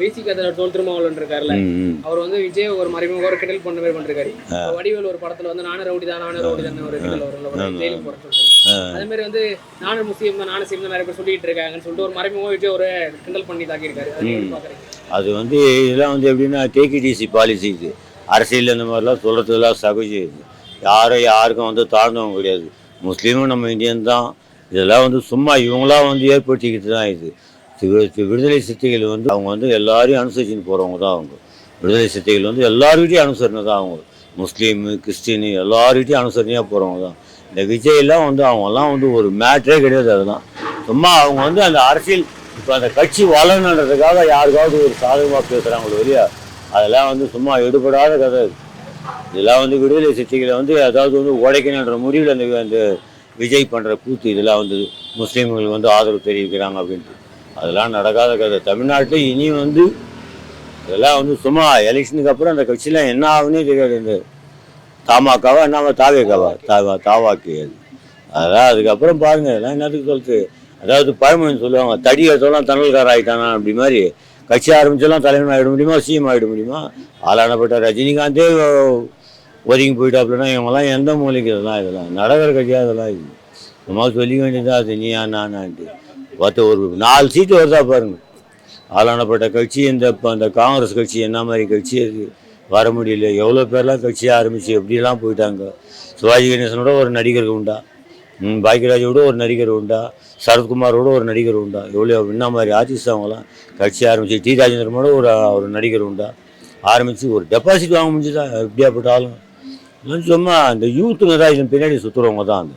விசிக தோல் திருமாவளவன் இருக்காருல்ல. அவர் வந்து விஜய் ஒரு மறைமுக ஒரு கிண்டல் பண்ண மாதிரி பண்ணிருக்காரு. வடிவேல் ஒரு படத்துல வந்து நானும் ரவுடி தான் நானும் ரவுடி தான் ஒரு கிண்டல் வரும்ல ஒரு ஜெயிலுக்கு போற சொல்லிட்டு. அதே மாதிரி வந்து நானும் முஸ்லீம் தான் நானும் சீம் தான் நிறைய பேர் சொல்லிட்டு இருக்காங்கன்னு சொல்லிட்டு ஒரு மறைமுக விஜய் ஒரு கிண்டல் பண்ணி தாக்கியிருக்காரு. அது வந்து இதெல்லாம் வந்து எப்படின்னா டேக்கிடிசி பாலிசி இது. அரசியல் இந்த மாதிரிலாம் சொல்கிறதுலாம் சகஜம் இது யாரும் யாருக்கும் வந்து தாழ்ந்தவங்க கிடையாது. முஸ்லீமும் நம்ம இந்தியன் தான். இதெல்லாம் வந்து சும்மா இவங்களாம் வந்து ஏற்படுத்திக்கிட்டு தான் இது. விடுதலை சித்திகள் வந்து அவங்க வந்து எல்லாரையும் அனுசரிச்சுன்னு போகிறவங்க தான் அவங்க. விடுதலை சித்திகள் வந்து எல்லார்கிட்டையும் அனுசரணை தான் அவங்க. முஸ்லீமு கிறிஸ்டினு எல்லார்கிட்டையும் அனுசரணையாக போகிறவங்க தான். இந்த விஜய்லாம் வந்து அவங்கெல்லாம் வந்து ஒரு மேட்ரே கிடையாது அதெல்லாம். சும்மா அவங்க வந்து அந்த அரசியல் இப்போ அந்த கட்சி வளரணுன்றதுக்காக யாருக்காவது ஒரு சாதகமாக பேசுகிறாங்களோ இல்லையா? அதெல்லாம் வந்து சும்மா எடுபடாத கதை இதெல்லாம் வந்து விடுதலை சித்திகளை வந்து அதாவது வந்து உடைக்கணுன்ற முடிவில் அந்த அந்த விஜய் பண்ணுற கூத்து இதெல்லாம் வந்து முஸ்லீம்கள் வந்து ஆதரவு தெரிவிக்கிறாங்க அப்படின்ட்டு. அதெல்லாம் நடக்காத கதை. தமிழ்நாட்டில் இனி வந்து இதெல்லாம் வந்து சும்மா எலெக்ஷனுக்கு அப்புறம் அந்த கட்சியெலாம் என்ன ஆகுன்னே தெரியாது. இந்த தாமாக்காவா என்ன தாவேக்காவா தாவா தாவாக்கு அது. அதெல்லாம் அதுக்கப்புறம் பாருங்க இதெல்லாம் என்னத்துக்கு சொல்லிட்டு அதாவது பழமொழி சொல்லுவாங்க தடி எடுத்தோம்லாம் தணல்கார ஆயிட்டானா? அப்படி மாதிரி. கட்சி ஆரம்பிச்செல்லாம் தலைவன் ஆகிட முடியுமா சிஎம் ஆகிட முடியுமா? ஆளானப்பட்ட ரஜினிகாந்தே ஒதுங்கி போயிட்டாப்புலன்னா இவங்கெல்லாம் எந்த மூலைக்கு இதெல்லாம் இதெல்லாம் நடக்கிற கட்சியாக இதெல்லாம் இது? சும்மா சொல்லிக்க வேண்டியதா அது நீ நானான்ட்டு பார்த்து ஒரு நாலு சீட்டு வருதா பாருங்க. ஆளானப்பட்ட கட்சி இந்த இப்போ அந்த காங்கிரஸ் கட்சி என்ன மாதிரி கட்சி அது வர முடியல. எவ்வளோ பேர்லாம் கட்சியாக ஆரம்பித்து எப்படிலாம் போயிட்டாங்க? சிவாஜி கணேசனோட ஒரு நடிகர் உண்டா? ம், பாக்கியராஜோட ஒரு நடிகர் உண்டா? சரத்குமாரோட ஒரு நடிகர் உண்டா? எவ்வளோ என்ன மாதிரி ஆர்டிஸ்ட் அவங்களாம் கட்சி ஆரம்பித்து டி. ராஜேந்திரமோட ஒரு ஒரு நடிகர் உண்டா? ஆரம்பித்து ஒரு டெபாசிட் வாங்க முடிஞ்சுதா? எப்படியாப்பட்டாலும் சும்மா இந்த யூத்துங்க தான் இதன் பின்னாடி சுற்றுறவங்க தான். அந்த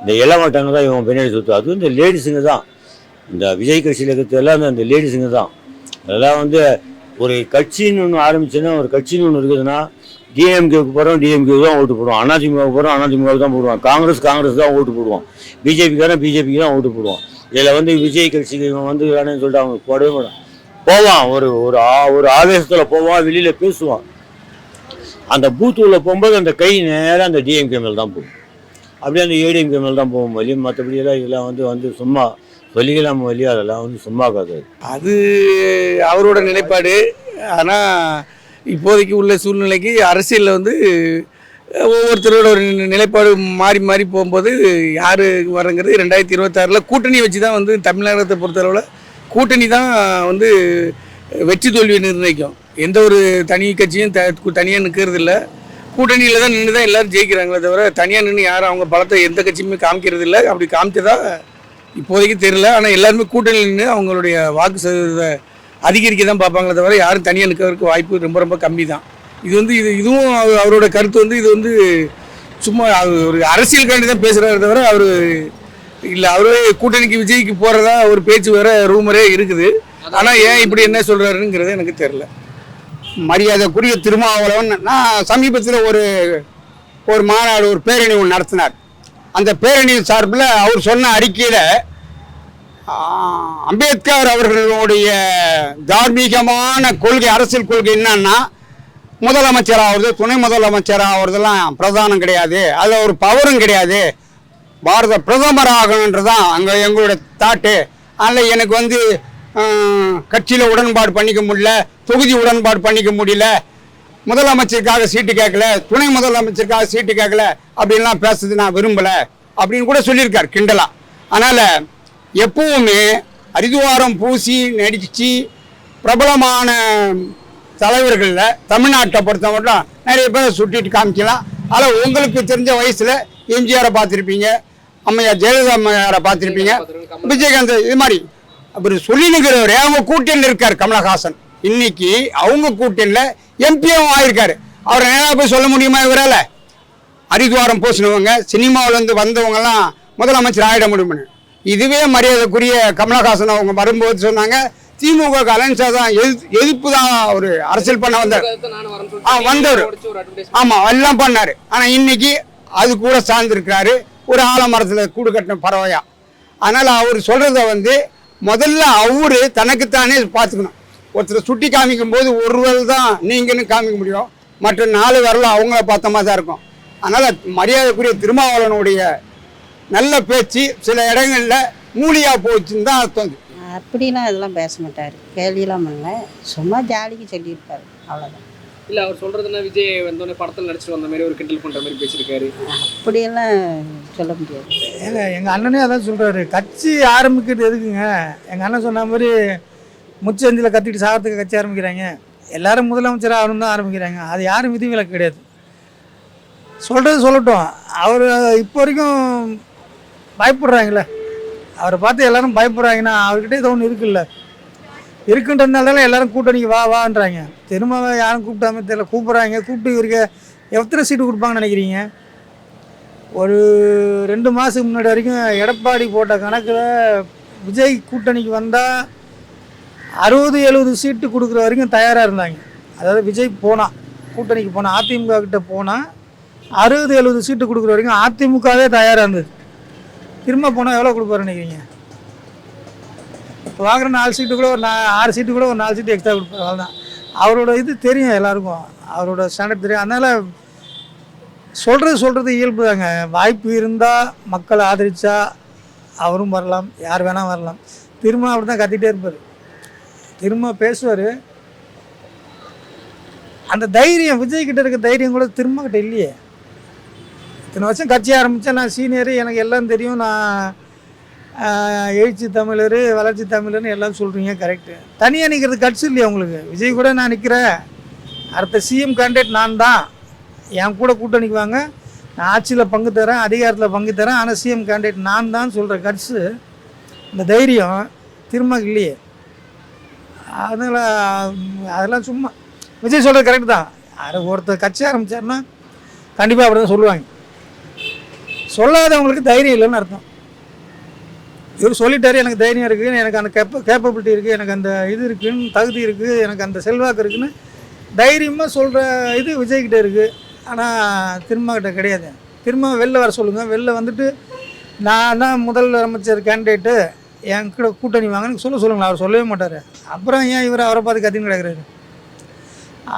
இந்த இளவட்டங்க தான் இவங்க பின்னாடி சுற்று அதுவும் இந்த லேடிஸுங்க தான். இந்த விஜய் கட்சியில் இருக்கிறது எல்லாம் அந்த லேடிஸுங்க தான். அதெல்லாம் வந்து ஒரு கட்சின்னு ஒன்று ஆரம்பிச்சுன்னா ஒரு கட்சின்னு ஒன்று இருக்குதுன்னா டிஎம்கேவுக்கு போகிறோம் டிஎம்கே தான் ஓட்டு போடுவோம். அதிமுகவுக்கு போகிறோம் அதிமுக தான் போடுவான் காங்கிரஸ் காங்கிரஸ் தான் ஓட்டு போடுவோம். பிஜேபிக்காரன் பிஜேபிக்கு தான் ஓட்டு போடுவோம். இதில் வந்து விஜய் கட்சிக்கு இவன் வந்து வேணும்னு சொல்லிட்டு அவங்க போடவே மாட்டான். போவான். ஒரு ஒரு ஆ- ஒரு ஆவேசத்தில் போவான் வெளியில் பேசுவான். அந்த பூத் போகும்போது அந்த கை நேராக அந்த டிஎம்கே மேல் தான் போகும். அப்படியே அந்த ஏடிஎம்கே மேல் தான் போகும். வழி மற்றபடி எல்லாம் இதெல்லாம் வந்து வந்து சும்மா சொல்லிக்கலாம் வழி அதெல்லாம் வந்து சும்மா காக்காது அது அவரோட நிலைப்பாடு. ஆனால் இப்போதைக்கு உள்ள சூழ்நிலைக்கு அரசியலில் வந்து ஒவ்வொருத்தரோட ஒரு நி- நிலைப்பாடு மாறி மாறி போகும்போது யார் வரங்கிறது ரெண்டாயிரத்தி இருபத்தாறில் கூட்டணி வச்சு தான் வந்து தமிழகத்தை பொறுத்தளவில் கூட்டணி தான் வந்து வெற்றி தோல்வியை நிர்ணயிக்கும். எந்த ஒரு தனி கட்சியும் த தனியாக நிற்கிறது இல்லை. கூட்டணியில் தான் நின்று தான் எல்லோரும் ஜெயிக்கிறாங்களே தவிர தனியாக நின்று யாரும் அவங்க பலத்தை எந்த கட்சியுமே காமிக்கிறது இல்லை. அப்படி காமிச்சதா இப்போதைக்கு தெரியல ஆனால் எல்லாருமே கூட்டணி நின்று அவங்களுடைய வாக்கு சதவீதத்தை அதிகரிக்க தான் பார்ப்பாங்களே தவிர யாரும் தனியாக நிற்கிறதுக்கு வாய்ப்பு ரொம்ப ரொம்ப கம்மி தான் இது வந்து இது இதுவும் அவர் அவரோட கருத்து வந்து இது வந்து சும்மா அது ஒரு அரசியலுக்காண்டி தான் பேசுகிறாரு தவிர அவர் இல்லை அவரே கூட்டணிக்கு விஜய்க்கு போகிறதா ஒரு பேச்சு வேற ரூமரே இருக்குது. ஆனால் ஏன் இப்படி என்ன சொல்கிறாருங்கிறது எனக்கு தெரில மரியாதைக்குரிய திருமாவளவன் நான் சமீபத்தில் ஒரு ஒரு மாநாடு ஒரு பேரணி ஒன்று நடத்தினார். அந்த பேரணி சார்பில் அவர் சொன்ன அறிக்கையில் அம்பேத்கர் அவர்களுடைய தார்மீகமான கொள்கை அரசியல் கொள்கை என்னன்னா முதலமைச்சர் ஆகிறது துணை முதலமைச்சர் ஆகிறதெல்லாம் பிரதானம் கிடையாது அதில் ஒரு பவரும் கிடையாது. பாரத பிரதமர் ஆகணுன்றதான் அங்கே எங்களுடைய தாட்டு. அதில் எனக்கு வந்து கட்சியில் உடன்பாடு பண்ணிக்க முடியல தொகுதி உடன்பாடு பண்ணிக்க முடியல முதலமைச்சருக்காக சீட்டு கேட்கல துணை முதலமைச்சருக்காக சீட்டு கேட்கல அப்படின்லாம் பேசுறது நான் விரும்பலை அப்படின்னு கூட சொல்லியிருக்கார் கிண்டலா. அதனால் எப்பவுமே அரிதுவாரம் பூசி நடிச்சு பிரபலமான தலைவர்களில் தமிழ்நாட்டை பொறுத்த மட்டும் நிறைய பேர் சுட்டிட்டு காமிக்கலாம். அதில் உங்களுக்கு தெரிஞ்ச வயசில் எம்ஜிஆரை பார்த்துருப்பீங்க அம்மையார் ஜெயலலிதா அம்மையாரை பார்த்துருப்பீங்க விஜயகாந்த் இது மாதிரி. அவர் சொல்லினுங்கிறவரே அவங்க கூட்டணியில் இருக்கார் கமலஹாசன். இன்னைக்கு அவங்க கூட்டணியில் எம்பியும் ஆயிருக்காரு. அவரை நேராக போய் சொல்ல முடியுமா இவரால்? ஹரித்வாரம் பூசினவங்க சினிமாவிலேருந்து வந்தவங்கெல்லாம் முதலமைச்சர் ஆகிட முடியும்னு. இதுவே மரியாதைக்குரிய கமலஹாசன் அவங்க வரும்போது சொன்னாங்க திமுக அலைன்ஸா தான் எது எதிர்ப்பு தான் ஒரு அரசியல் பண்ண வந்தார். ஆ, வந்தவர். ஆமாம் எல்லாம் பண்ணார். ஆனால் இன்னைக்கு அது கூட சார்ந்திருக்கிறாரு. ஒரு ஆலமரத்தில் கூடு கட்டின பறவையா. அதனால் அவர் சொல்கிறத வந்து முதல்ல அவரு தனக்குத்தானே பார்த்துக்கணும். ஒருத்தர் சுட்டி காமிக்கும் போது ஒருவர் தான் நீங்கன்னு காமிக்க முடியும். மற்ற நாலு வரலாம் அவங்கள பார்த்த மாதிரி தான் இருக்கும். அதனால் மரியாதைக்குரிய திருமாவளவனுடைய நல்ல பேச்சு சில இடங்களில் மூலியா போச்சுன்னு தான் அர்த்தம். அப்படிலாம் இதெல்லாம் பேச மாட்டார். கேள்வியெல்லாம் பண்ணல. சும்மா ஜாலிக்கு சொல்லியிருப்பாரு. அவ்வளோதான் இல்ல அவர் சொல்றதுன்னா விஜய் வந்தோடனே படத்துல நடிச்சிட்டு வந்த மாதிரி ஒரு கிண்டல் பண்ற மாதிரி பேசியிருக்காரு. அப்படியெல்லாம் சொல்ல முடியாது. ஏங்க எங்கள் அண்ணனே அதான் சொல்கிறாரு கட்சி ஆரம்பிக்கிறது எதுக்குங்க? எங்கள் அண்ணன் சொன்ன மாதிரி முச்சந்தியில் கத்திட்டு சாகிறதுக்கு கட்சி ஆரம்பிக்கிறாங்க. எல்லாரும் முதலமைச்சராக ஆகணும் தான் ஆரம்பிக்கிறாங்க. அது யாரும் விதிவிலக்கு கிடையாது. சொல்கிறது சொல்லட்டும். அவர் இப்போ வரைக்கும் பயப்படுறாங்களே அவரை பார்த்து எல்லாரும் பயப்படுறாங்கன்னா அவர்கிட்ட ஏதோ ஒன்று இருக்குல்ல. இருக்குன்றதுனால எல்லாரும் கூட்டணிக்கு வா வான்றாங்க. திரும்ப யாரும் கூப்பிட்டாம தெரியல. கூப்பிட்றாங்க. கூப்பிட்டு இருக்க எத்தனை சீட்டு கொடுப்பாங்கன்னு நினைக்கிறீங்க? ஒரு ரெண்டு மாதத்துக்கு முன்னாடி வரைக்கும் எடப்பாடி போட்ட கணக்கில் விஜய் கூட்டணிக்கு வந்தால் அறுபது எழுபது சீட்டு கொடுக்குற வரைக்கும் தயாராக இருந்தாங்க. அதாவது விஜய் போனான் கூட்டணிக்கு போனால் அதிமுக கிட்ட போனால் அறுபது எழுபது சீட்டு கொடுக்குற வரைக்கும் அதிமுகவே தயாராக இருந்தது. திரும்ப போனால் எவ்வளோ கொடுப்பாரு நினைக்கிறீங்க? இப்போ வாங்குற நாலு சீட்டு கூட ஒரு நா ஆறு சீட்டு கூட ஒரு நாலு சீட்டு எக்ஸ்ட்ரா கொடுப்பாரு அவ்வளோதான் அவரோட இது தெரியும் எல்லாருக்கும். அவரோட ஸ்டாண்டர்ட் தெரியும். அதனால் சொல்கிறது சொல்கிறது இயல்பு தாங்க. வாய்ப்பு இருந்தால் மக்களை ஆதரித்தா அவரும் வரலாம் யார் வேணால் வரலாம். திரும்ப அப்படி தான் கத்திகிட்டே இருப்பார். திரும்ப பேசுவார். அந்த தைரியம் விஜய் கிட்ட இருக்க தைரியம் கூட திரும்ப கிட்ட இல்லையே. இத்தனை வருஷம் கட்சி ஆரம்பித்தேன் நான் சீனியரு எனக்கு எல்லாம் தெரியும். நான் எழுச்சி தமிழர் வளர்ச்சி தமிழர்னு எல்லாம் சொல்கிறீங்க கரெக்டு தனியாக நிற்கிறது கட்சி இல்லையா உங்களுக்கு? விஜய் கூட நான் நிற்கிறேன் அடுத்த சிஎம் கேண்டிடேட் நான் தான். என் கூட கூட்டணிக்கு வாங்க. நான் ஆட்சியில் பங்கு தரேன் அதிகாரத்தில் பங்கு தரேன். ஆனால் சிஎம் கேண்டிடேட் நான் தான் சொல்கிற கட்ஸு இந்த தைரியம் திரும்ப இல்லையே. அதனால் அதெல்லாம் சும்மா. விஜய் சொல்கிறது கரெக்டு தான். அது ஒருத்தர் கட்சி ஆரம்பித்தாருன்னா கண்டிப்பாக அப்படி தான் சொல்லுவாங்க. சொல்லாதவங்களுக்கு தைரியம் இல்லைன்னு அர்த்தம். இவர் சொல்லிட்டாரு எனக்கு தைரியம் இருக்குது எனக்கு அந்த கேப்ப கேப்பபிலிட்டி இருக்குது எனக்கு அந்த இது இருக்குதுன்னு தகுதி இருக்குது எனக்கு அந்த செல்வாக்கு இருக்குதுன்னு தைரியமாக சொல்கிற இது விஜய்கிட்ட இருக்குது ஆனால் திரும்பக்கிட்ட கிடையாது. திரும்ப வெளில வர சொல்லுங்கள் வெளில வந்துட்டு நான் தான் முதல் அமைச்சர் கேண்டிடேட்டு என் கூட கூட்டணி வாங்கன்னு சொல்ல சொல்லுங்களா அவர் சொல்லவே மாட்டார். அப்புறம் ஏன் இவர் அவரை பார்த்து கத்தின்னு கிடக்குறாரு?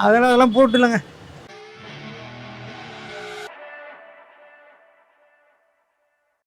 அதெல்லாம் அதெல்லாம் போட்டுலங்க